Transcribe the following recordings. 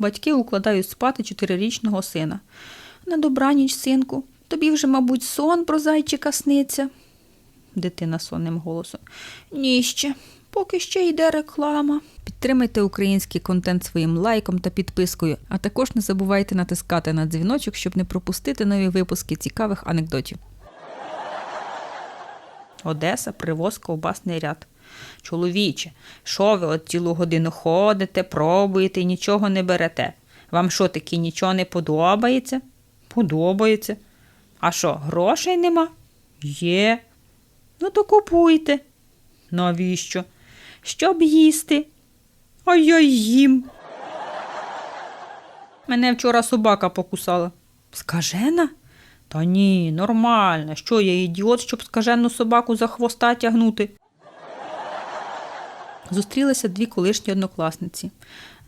Батьки укладають спати чотирирічного сина. На добраніч, синку, тобі вже, мабуть, сон про зайчика сниться. Дитина сонним голосом. Ні ще, поки ще йде реклама. Підтримайте український контент своїм лайком та підпискою, а також не забувайте натискати на дзвіночок, щоб не пропустити нові випуски цікавих анекдотів. Одеса, привоз ковбасний ряд. Чоловіче, що ви от цілу годину ходите, пробуєте і нічого не берете? Вам що таки нічого не подобається? Подобається. А що, грошей нема? Є. Ну то купуйте. Навіщо? Щоб їсти. А я їм. Мене вчора собака покусала. Скажена? Та ні, нормально. Що я ідіот, щоб скажену собаку за хвоста тягнути? Зустрілися дві колишні однокласниці.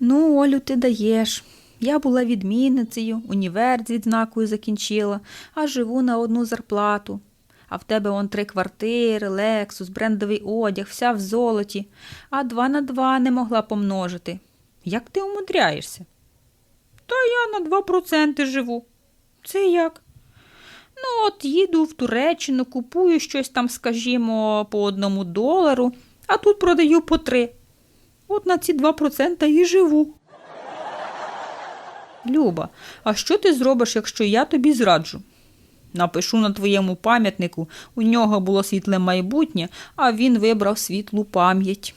Ну, Олю, ти даєш. Я була відмінницею, універ з відзнакою закінчила, а живу на одну зарплату. А в тебе он три квартири, лексус, брендовий одяг, вся в золоті, а два на два не могла помножити. Як ти умудряєшся? Та я на 2% живу. Це як? Ну, от їду в Туреччину, купую щось там, скажімо, по одному долару, а тут продаю по три. От на ці 2% і живу. Люба, а що ти зробиш, якщо я тобі зраджу? Напишу на твоєму пам'ятнику, у нього було світле майбутнє, а він вибрав світлу пам'ять.